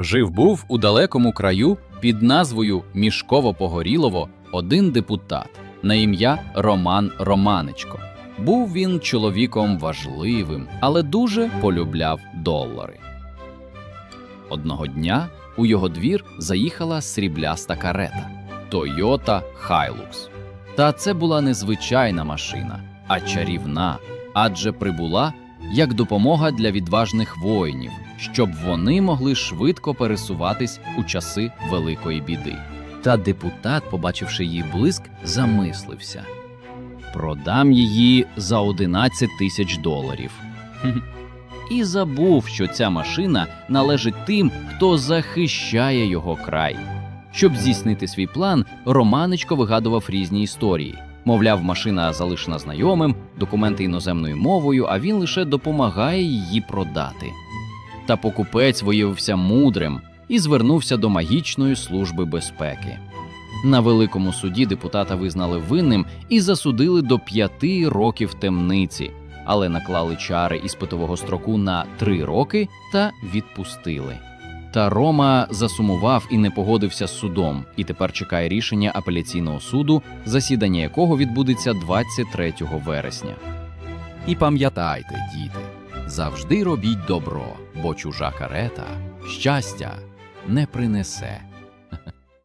Жив був у далекому краю під назвою Мішково-Погорілово один депутат на ім'я Роман Романичко. Був він чоловіком важливим, але дуже полюбляв долари. Одного дня у його двір заїхала срібляста карета Toyota Hilux. Та це була не звичайна машина, а чарівна, адже прибула як допомога для відважних воїнів, щоб вони могли швидко пересуватись у часи великої біди. Та депутат, побачивши її блиск, замислився. Продам її за 11 тисяч доларів. І забув, що ця машина належить тим, хто захищає його край. Щоб здійснити свій план, Романичко вигадував різні історії. Мовляв, машина залишена знайомим, документи іноземною мовою, а він лише допомагає її продати. Та покупець виявився мудрим і звернувся до магічної служби безпеки. На великому суді депутата визнали винним і засудили до п'яти років темниці, але наклали чари іспитового строку на три роки та відпустили. Та Рома засумував і не погодився з судом, і тепер чекає рішення апеляційного суду, засідання якого відбудеться 23 вересня. І пам'ятайте, діти, завжди робіть добро, бо чужа карета щастя не принесе.